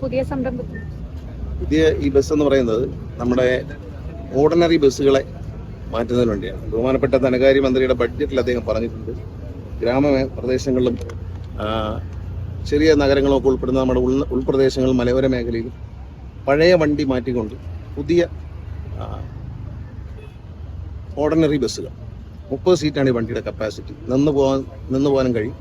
പുതിയ പുതിയ ഈ ബസ് എന്ന് പറയുന്നത് നമ്മുടെ ഓർഡിനറി ബസ്സുകളെ മാറ്റുന്നതിന് വേണ്ടിയാണ്. ബഹുമാനപ്പെട്ട ധനകാര്യ മന്ത്രിയുടെ ബഡ്ജറ്റിൽ അദ്ദേഹം പറഞ്ഞിട്ടുണ്ട്. ഗ്രാമ പ്രദേശങ്ങളിലും ചെറിയ നഗരങ്ങളൊക്കെ ഉൾപ്പെടുന്ന നമ്മുടെ ഉൾ ഉൾപ്രദേശങ്ങൾ മലയോര മേഖലയിലും പഴയ വണ്ടി മാറ്റിക്കൊണ്ട് പുതിയ ഓർഡിനറി ബസ്സുകൾ മുപ്പത് സീറ്റാണ് ഈ വണ്ടിയുടെ കപ്പാസിറ്റി നിന്ന് പോകാൻ നിന്ന് പോകാനും കഴിയും.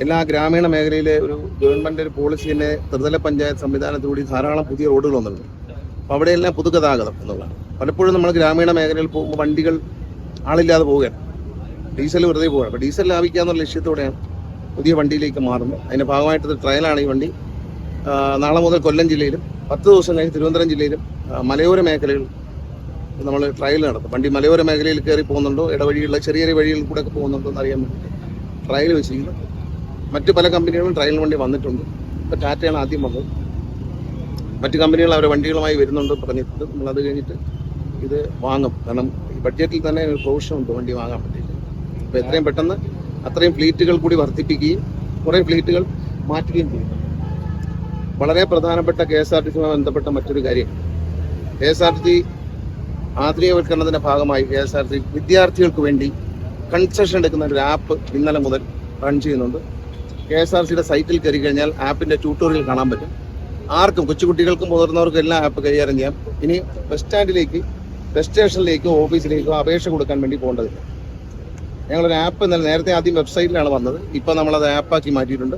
എല്ലാ ഗ്രാമീണ മേഖലയിലെ ഒരു ഗവൺമെന്റ് ഒരു പോളിസി തന്നെ ത്രിതല പഞ്ചായത്ത് സംവിധാനത്തിലൂടെ ധാരാളം പുതിയ റോഡുകൾ വന്നിട്ടുണ്ട്. അപ്പോൾ അവിടെയെല്ലാം പൊതുഗതാഗതം എന്നുള്ളതാണ്. പലപ്പോഴും നമ്മൾ ഗ്രാമീണ മേഖലയിൽ പോകുമ്പോൾ വണ്ടികൾ ആളില്ലാതെ പോവുകയാണ്. ഡീസൽ വെറുതെ പോവുകയാണ്. അപ്പോൾ ഡീസൽ ലാഭിക്കുക എന്നുള്ള ലക്ഷ്യത്തോടെയാണ് പുതിയ വണ്ടിയിലേക്ക് മാറുന്നത്. അതിന്റെ ഭാഗമായിട്ട് ട്രയലാണ് ഈ വണ്ടി. നാളെ മുതൽ കൊല്ലം ജില്ലയിലും പത്ത് ദിവസം കഴിഞ്ഞ് തിരുവനന്തപുരം ജില്ലയിലും മലയോര മേഖലയിൽ നമ്മൾ ട്രയൽ നടത്തും. വണ്ടി മലയോര മേഖലയിൽ കയറി പോകുന്നുണ്ടോ ഇടവഴിയുള്ള ചെറിയ ചെറിയ വഴികളിൽ കൂടെ ഒക്കെ പോകുന്നുണ്ടോ എന്ന് അറിയാൻ വേണ്ടി ട്രയൽ വെച്ചിരിക്കുന്നു. മറ്റു പല കമ്പനികളും ട്രയൽ വണ്ടി വന്നിട്ടുണ്ട്. ഇപ്പോൾ ടാറ്റയാണ് ആദ്യം വന്നത്. മറ്റു കമ്പനികൾ അവരുടെ വണ്ടികളുമായി വരുന്നുണ്ട് പറഞ്ഞിട്ടുണ്ട്. നമ്മൾ അത് കഴിഞ്ഞിട്ട് ഇത് വാങ്ങും. കാരണം ഈ ബഡ്ജറ്റിൽ തന്നെ പ്രൊവിഷൻ ഉണ്ട് വണ്ടി വാങ്ങാൻ വേണ്ടിയിട്ട് അപ്പോൾ എത്രയും പെട്ടെന്ന് അത്രയും ഫ്ലീറ്റുകൾ കൂടി വർദ്ധിപ്പിക്കുകയും കുറേ ഫ്ലീറ്റുകൾ മാറ്റുകയും ചെയ്യും. വളരെ പ്രധാനപ്പെട്ട കെ എസ് ആർ ടി സിയുമായി ബന്ധപ്പെട്ട മറ്റൊരു കാര്യം. കെ എസ് ആർ ടി ആധുനികവൽക്കരണത്തിന്റെ ഭാഗമായി കെ എസ് ആർ ടി വിദ്യാർത്ഥികൾക്ക് വേണ്ടി കൺസെഷൻ എടുക്കുന്ന ഒരു ആപ്പ് ഇന്നലെ മുതൽ റൺ ചെയ്യുന്നുണ്ട്. കെ എസ് ആർ സിയുടെ സൈറ്റിൽ കയറി കഴിഞ്ഞാൽ ആപ്പിന്റെ ട്യൂട്ടോറിയൽ കാണാൻ പറ്റും. ആർക്കും കൊച്ചുകുട്ടികൾക്കും മുതിർന്നവർക്കും എല്ലാം ആപ്പ് കൈകാര്യം ചെയ്യാം. ഇനി ബസ് സ്റ്റാൻഡിലേക്ക് ബസ് സ്റ്റേഷനിലേക്കോ ഓഫീസിലേക്കോ അപേക്ഷ കൊടുക്കാൻ വേണ്ടി പോകേണ്ടതില്ല. ഞങ്ങളൊരു ആപ്പ് ഇന്നലെ നേരത്തെ ആദ്യം വെബ്സൈറ്റിലാണ് വന്നത്. ഇപ്പോൾ നമ്മളത് ആപ്പാക്കി മാറ്റിയിട്ടുണ്ട്.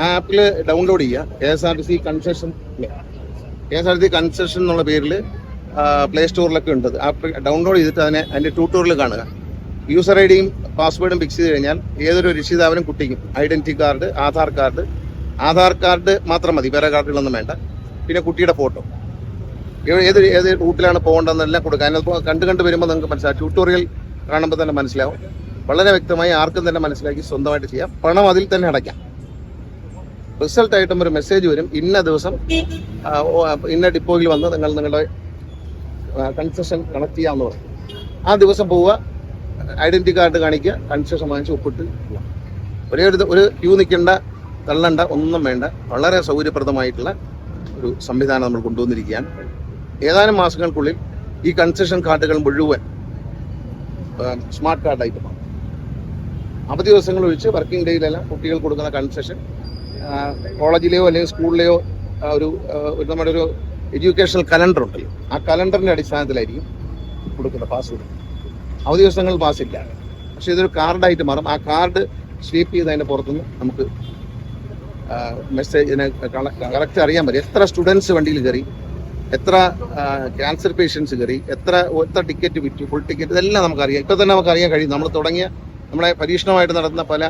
ആ ആപ്പിൽ ഡൗൺലോഡ് ചെയ്യുക. K S R T C concession K S R T C concession എന്നുള്ള പേരിൽ പ്ലേ സ്റ്റോറിലൊക്കെ ഉണ്ട്. ആപ്പ് ഡൗൺലോഡ് ചെയ്തിട്ട് അതിനെ അതിന്റെ ട്യൂട്ടോറിയൽ കാണുക. യൂസർ ഐ ഡിയും പാസ്വേഡും ഫിക്സ് ചെയ്ത് കഴിഞ്ഞാൽ ഏതൊരു രക്ഷിതാവിനും കുട്ടിക്കും identity card Aadhaar card Aadhaar card മാത്രം മതി. വേറെ കാർഡുകളൊന്നും വേണ്ട. പിന്നെ കുട്ടിയുടെ ഫോട്ടോ. ഏത് ഏത് റൂട്ടിലാണ് പോകേണ്ടതെന്നെല്ലാം കൊടുക്കുക അതിനകത്ത് കണ്ട് കണ്ട് വരുമ്പോൾ നിങ്ങൾക്ക് മനസ്സിലാവും. ട്യൂട്ടോറിയൽ കാണുമ്പോൾ തന്നെ മനസ്സിലാവും. വളരെ വ്യക്തമായി ആർക്കും തന്നെ മനസ്സിലാക്കി സ്വന്തമായിട്ട് ചെയ്യാം. പണം അതിൽ തന്നെ അടയ്ക്കാം. റിസൾട്ട് ആയിട്ടും ഒരു മെസ്സേജ് വരും. ഇന്ന ദിവസം ഇന്ന ഡിപ്പോയിൽ വന്ന് നിങ്ങൾ നിങ്ങളുടെ കൺസെഷൻ കണക്ട് ചെയ്യാമെന്ന് പറയും. ആ ദിവസം പോവുക. ഐഡന്റിറ്റി കാർഡ് കാണിക്കുക കൺസെഷൻ വാങ്ങിച്ച് ഒപ്പിട്ട്. ഒരേ ഒരു ഒരു ക്യൂ നിൽക്കേണ്ട തള്ളണ്ട ഒന്നും വേണ്ട. വളരെ സൗകര്യപ്രദമായിട്ടുള്ള ഒരു സംവിധാനം നമ്മൾ കൊണ്ടുവന്നിരിക്കുകയാണ്. ഏതാനും മാസങ്ങൾക്കുള്ളിൽ ഈ കൺസെഷൻ കാർഡുകൾ മുഴുവൻ സ്മാർട്ട് കാർഡായിട്ട് മാറും. അവധി ദിവസങ്ങൾ ഒഴിച്ച് വർക്കിംഗ് ഡേയിലെല്ലാം കുട്ടികൾ കൊടുക്കുന്ന കൺസെഷൻ കോളേജിലെയോ അല്ലെങ്കിൽ സ്കൂളിലെയോ ഒരു നമ്മുടെ ഒരു എഡ്യൂക്കേഷണൽ കലണ്ടർ ഉണ്ടല്ലോ. ആ കലണ്ടറിന്റെ അടിസ്ഥാനത്തിലായിരിക്കും കൊടുക്കുന്ന പാസ് കൊടുക്കുന്നത് അവധി ദിവസങ്ങൾ പാസ്സില്ല പക്ഷേ ഇതൊരു കാർഡായിട്ട് മാറും. ആ കാർഡ് സ്വീപ്പ് ചെയ്ത് അതിന്റെ പുറത്തുനിന്ന് നമുക്ക് മെസ്സേജ് കറക്റ്റ് അറിയാൻ പറ്റും. എത്ര സ്റ്റുഡൻസ് വണ്ടിയിൽ കയറി എത്ര ക്യാൻസർ പേഷ്യൻസ് കയറി എത്ര എത്ര ടിക്കറ്റ് വിറ്റു ഫുൾ ടിക്കറ്റ് ഇതെല്ലാം നമുക്കറിയാം. ഇപ്പം തന്നെ നമുക്കറിയാൻ കഴിയും. നമ്മൾ തുടങ്ങിയ നമ്മളെ പരീക്ഷണമായിട്ട് നടന്ന പല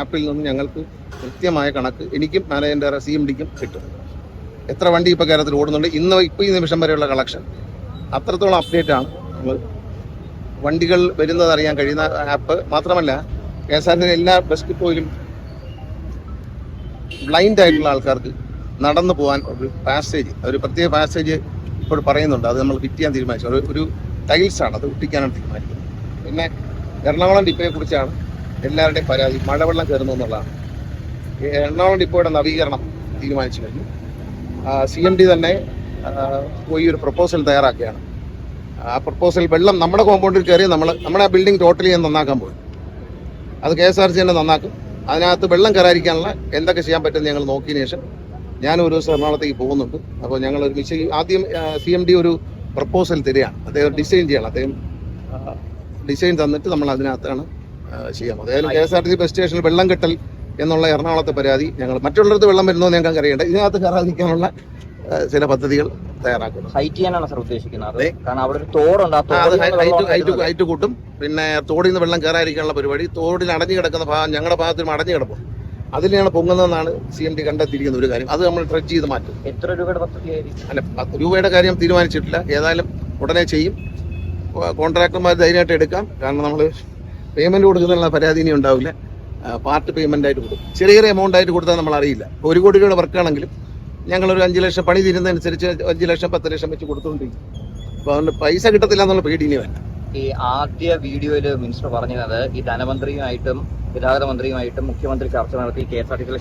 ആപ്പിൽ നിന്നും ഞങ്ങൾക്ക് കൃത്യമായ കണക്ക് എനിക്കും മാനേജന്റെ സി എം ഡിക്കും കിട്ടും. എത്ര വണ്ടി ഇപ്പോൾ കേരളത്തിൽ ഓടുന്നുണ്ട് ഇന്ന് ഇപ്പോൾ ഈ നിമിഷം വരെയുള്ള കളക്ഷൻ അത്രത്തോളം അപ്ഡേറ്റ് ആണ്. നമ്മൾ വണ്ടികൾ വരുന്നത് അറിയാൻ കഴിയുന്ന ആപ്പ് മാത്രമല്ല കെ എസ് ആർ ടി എല്ലാ ബസ് ഡിപ്പോയിലും ബ്ലൈൻഡ് ആയിട്ടുള്ള ആൾക്കാർക്ക് നടന്നു പോകാൻ ഒരു പാസേജ് ഒരു പ്രത്യേക പാസേജ് ഇപ്പോൾ പറയുന്നുണ്ട്. അത് നമ്മൾ ഫിറ്റ് ചെയ്യാൻ തീരുമാനിച്ചു. ഒരു ഒരു ടൈൽസ് ആണ് അത് ഒട്ടിക്കാനാണ് തീരുമാനിക്കുന്നത്. പിന്നെ എറണാകുളം ഡിപ്പോയെ കുറിച്ചാണ് എല്ലാവരുടെയും പരാതി. മഴവെള്ളം കയറുന്നു എന്നുള്ളതാണ്. എറണാകുളം ഡിപ്പോയുടെ നവീകരണം തീരുമാനിച്ചു കഴിഞ്ഞു. സി എം ഡി തന്നെ പോയി ഒരു പ്രപ്പോസൽ തയ്യാറാക്കുകയാണ്. ആ പ്രപ്പോസൽ വെള്ളം നമ്മുടെ കോമ്പൗണ്ടിൽ കയറി നമ്മൾ നമ്മുടെ ആ ബിൽഡിംഗ് ടോട്ടലി നന്നാക്കാൻ പോയി അത് കെ എസ് ആർ സി തന്നെ നന്നാക്കും. അതിനകത്ത് വെള്ളം കയറാതിരിക്കാനുള്ള എന്തൊക്കെ ചെയ്യാൻ പറ്റുമെന്ന് ഞങ്ങൾ നോക്കിയതിന് ശേഷം ഞാൻ ഒരു ദിവസം എറണാകുളത്തേക്ക് പോകുന്നുണ്ട്. അപ്പോൾ ഞങ്ങൾ ഒരു മിസ് ആദ്യം സി എം ഡി ഒരു പ്രപ്പോസൽ തരികയാണ്. അദ്ദേഹം ഡിസൈൻ ചെയ്യണം. അദ്ദേഹം ഡിസൈൻ തന്നിട്ട് നമ്മൾ അതിനകത്താണ് ചെയ്യാം. അതായത് K S R T C bus സ്റ്റേഷനിൽ വെള്ളം കെട്ടൽ എന്നുള്ള എറണാകുളത്തെ പരാതി ഞങ്ങൾ മറ്റുള്ളിടത്ത് വെള്ളം വരുന്നോ ഞങ്ങൾക്ക് അറിയേണ്ട ഇതിനകത്ത് കയറാതിരിക്കാനുള്ള ചില പദ്ധതികൾ തയ്യാറാക്കുന്നത് ഹൈറ്റ് ചെയ്യാനാണ് സർ ഉദ്ദേശിക്കുന്നത്. കാരണം അവിടെ ഒരു തോടുണ്ട് ഹൈറ്റ് ഹൈറ്റ് കൂട്ടും. പിന്നെ തോടിൽ നിന്ന് വെള്ളം കയറാതിരിക്കാനുള്ള പരിപാടി. തോടിൽ അടഞ്ഞു കിടക്കുന്ന ഭാഗം ഞങ്ങളുടെ ഭാഗത്തിനും അടഞ്ഞു കിടക്കും അതിനെയാണ് പൊങ്ങുന്നതെന്നാണ് സി എം ഡി കണ്ടെത്തിയിരിക്കുന്ന ഒരു കാര്യം. അത് നമ്മൾ ട്രെച്ച് ചെയ്ത് മാറ്റും. എത്ര രൂപയുടെ പദ്ധതിയായിരിക്കും അല്ല പത്ത് രൂപയുടെ കാര്യം തീരുമാനിച്ചിട്ടില്ല. ഏതായാലും ഉടനെ ചെയ്യും. കോൺട്രാക്ടർമാർ ധൈര്യമായിട്ട് എടുക്കാം. കാരണം നമ്മൾ പേയ്മെന്റ് കൊടുക്കുന്നതിനുള്ള പരാതി ഇനി ഉണ്ടാവില്ല. പാർട്ട് പേയ്മെന്റ് ആയിട്ട് കൊടുക്കും. ചെറിയ ചെറിയ എമൗണ്ട് ആയിട്ട് കൊടുത്താൽ നമ്മൾ അറിയില്ല ഒരു കോടി രൂപയുടെ വർക്കാണെങ്കിലും ഞങ്ങളൊരു അഞ്ച് ലക്ഷം പണി തീരുന്നതനുസരിച്ച് അഞ്ച് ലക്ഷം പത്ത് ലക്ഷം വെച്ച് കൊടുത്തുകൊണ്ടിരിക്കും അപ്പോൾ അതുകൊണ്ട് പൈസ കിട്ടത്തില്ല എന്നുള്ള പേടി ഇനി വേണ്ട ഈ ആദ്യ വീഡിയോയിൽ മിനിസ്റ്റർ പറഞ്ഞത് ഈ ധനമന്ത്രിയുമായിട്ടും ഗതാഗത മന്ത്രിയുമായിട്ടും മുഖ്യമന്ത്രി ചർച്ച നടത്തി കെ എസ് ആർ ടി സിയിലെ